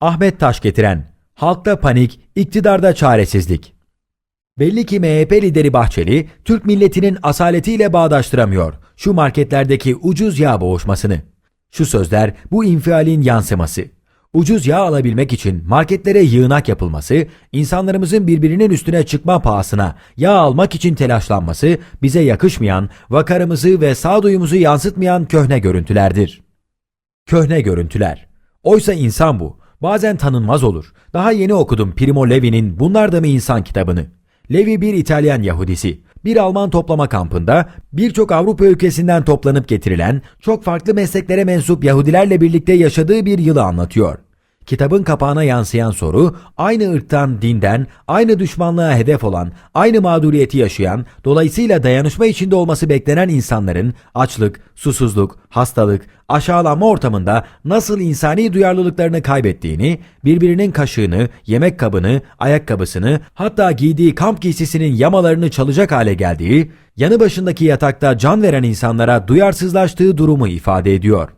Ahmet Taş getiren, halkta panik, iktidarda çaresizlik. Belli ki MHP lideri Bahçeli, Türk milletinin asaletiyle bağdaştıramıyor şu marketlerdeki ucuz yağ boğuşmasını. Şu sözler bu infialin yansıması. Ucuz yağ alabilmek için marketlere yığınak yapılması, insanlarımızın birbirinin üstüne çıkma pahasına yağ almak için telaşlanması bize yakışmayan, vakarımızı ve sağduyumuzu yansıtmayan köhne görüntülerdir. Köhne görüntüler. Oysa insan bu. Bazen tanınmaz olur. Daha yeni okudum Primo Levi'nin Bunlar da mı insan kitabını. Levi bir İtalyan Yahudisi. Bir Alman toplama kampında birçok Avrupa ülkesinden toplanıp getirilen çok farklı mesleklere mensup Yahudilerle birlikte yaşadığı bir yılı anlatıyor. Kitabın kapağına yansıyan soru, aynı ırktan, dinden, aynı düşmanlığa hedef olan, aynı mağduriyeti yaşayan, dolayısıyla dayanışma içinde olması beklenen insanların açlık, susuzluk, hastalık, aşağılanma ortamında nasıl insani duyarlılıklarını kaybettiğini, birbirinin kaşığını, yemek kabını, ayakkabısını, hatta giydiği kamp giysisinin yamalarını çalacak hale geldiği, yanı başındaki yatakta can veren insanlara duyarsızlaştığı durumu ifade ediyor.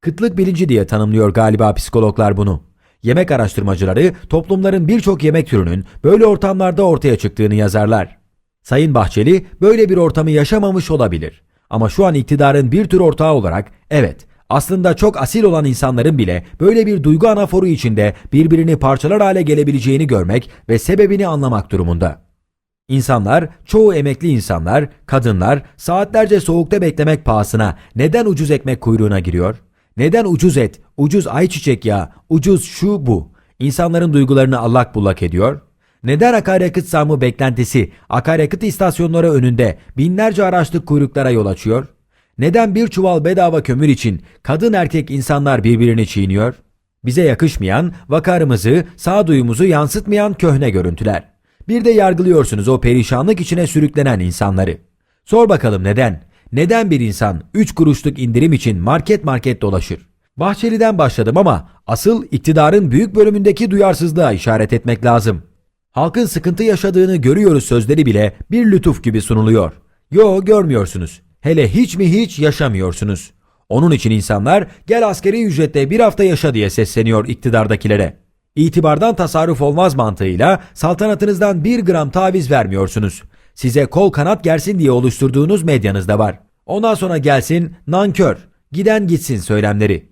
Kıtlık bilinci diye tanımlıyor galiba psikologlar bunu. Yemek araştırmacıları toplumların birçok yemek türünün böyle ortamlarda ortaya çıktığını yazarlar. Sayın Bahçeli böyle bir ortamı yaşamamış olabilir. Ama şu an iktidarın bir tür ortağı olarak evet aslında çok asil olan insanların bile böyle bir duygu anaforu içinde birbirini parçalar hale gelebileceğini görmek ve sebebini anlamak durumunda. İnsanlar, çoğu emekli insanlar, kadınlar saatlerce soğukta beklemek pahasına neden ucuz ekmek kuyruğuna giriyor? Neden ucuz et, ucuz ayçiçek yağı, ucuz şu bu? İnsanların duygularını allak bullak ediyor. Neden akaryakıt zammı beklentisi akaryakıt istasyonları önünde binlerce araçlık kuyruklara yol açıyor? Neden bir çuval bedava kömür için kadın erkek insanlar birbirini çiğniyor? Bize yakışmayan, vakarımızı, sağduyumuzu yansıtmayan köhne görüntüler. Bir de yargılıyorsunuz o perişanlık içine sürüklenen insanları. Sor bakalım neden? Neden bir insan 3 kuruşluk indirim için market market dolaşır? Bahçeli'den başladım ama asıl iktidarın büyük bölümündeki duyarsızlığa işaret etmek lazım. Halkın sıkıntı yaşadığını görüyoruz sözleri bile bir lütuf gibi sunuluyor. Yo görmüyorsunuz. Hele hiç mi hiç yaşamıyorsunuz. Onun için insanlar gel askeri ücretle bir hafta yaşa diye sesleniyor iktidardakilere. İtibardan tasarruf olmaz mantığıyla saltanatınızdan bir gram taviz vermiyorsunuz. Size kol kanat gersin diye oluşturduğunuz medyanız da var. Ondan sonra gelsin nankör, giden gitsin söylemleri.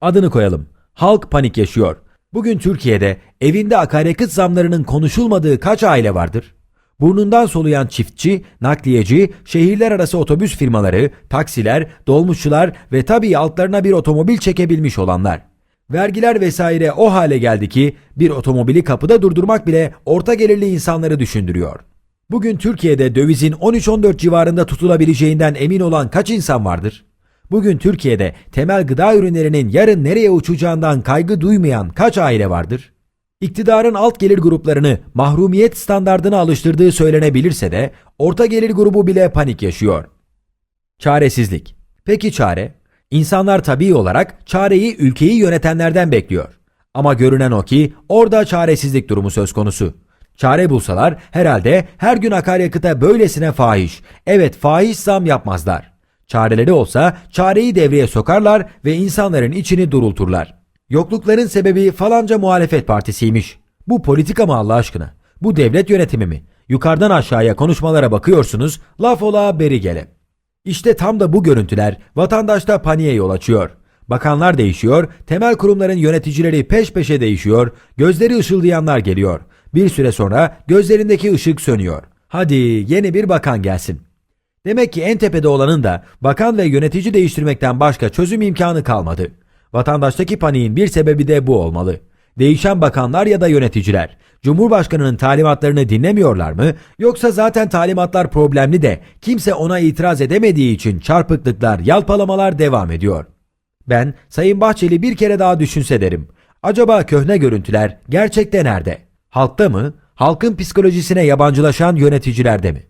Adını koyalım. Halk panik yaşıyor. Bugün Türkiye'de evinde akaryakıt zamlarının konuşulmadığı kaç aile vardır? Burnundan soluyan çiftçi, nakliyeci, şehirler arası otobüs firmaları, taksiler, dolmuşçular ve tabii altlarına bir otomobil çekebilmiş olanlar. Vergiler vesaire o hale geldi ki bir otomobili kapıda durdurmak bile orta gelirli insanları düşündürüyor. Bugün Türkiye'de dövizin 13-14 civarında tutulabileceğinden emin olan kaç insan vardır? Bugün Türkiye'de temel gıda ürünlerinin yarın nereye uçacağından kaygı duymayan kaç aile vardır? İktidarın alt gelir gruplarını mahrumiyet standardına alıştırdığı söylenebilirse de orta gelir grubu bile panik yaşıyor. Çaresizlik. Peki çare? İnsanlar tabii olarak çareyi ülkeyi yönetenlerden bekliyor. Ama görünen o ki orada çaresizlik durumu söz konusu. Çare bulsalar herhalde her gün akaryakıta böylesine fahiş, evet fahiş zam yapmazlar. Çareleri olsa çareyi devreye sokarlar ve insanların içini durulturlar. Yoklukların sebebi falanca muhalefet partisiymiş. Bu politika mı Allah aşkına? Bu devlet yönetimi mi? Yukarıdan aşağıya konuşmalara bakıyorsunuz, laf ola beri gele. İşte tam da bu görüntüler vatandaşta paniğe yol açıyor. Bakanlar değişiyor, temel kurumların yöneticileri peş peşe değişiyor, gözleri ışıldayanlar geliyor. Bir süre sonra gözlerindeki ışık sönüyor. Hadi yeni bir bakan gelsin. Demek ki en tepede olanın da bakan ve yönetici değiştirmekten başka çözüm imkanı kalmadı. Vatandaştaki paniğin bir sebebi de bu olmalı. Değişen bakanlar ya da yöneticiler Cumhurbaşkanının talimatlarını dinlemiyorlar mı yoksa zaten talimatlar problemli de kimse ona itiraz edemediği için çarpıklıklar, yalpalamalar devam ediyor. Ben Sayın Bahçeli bir kere daha düşünse derim. Acaba köhne görüntüler gerçekte nerede? Halkta mı? Halkın psikolojisine yabancılaşan yöneticilerde mi?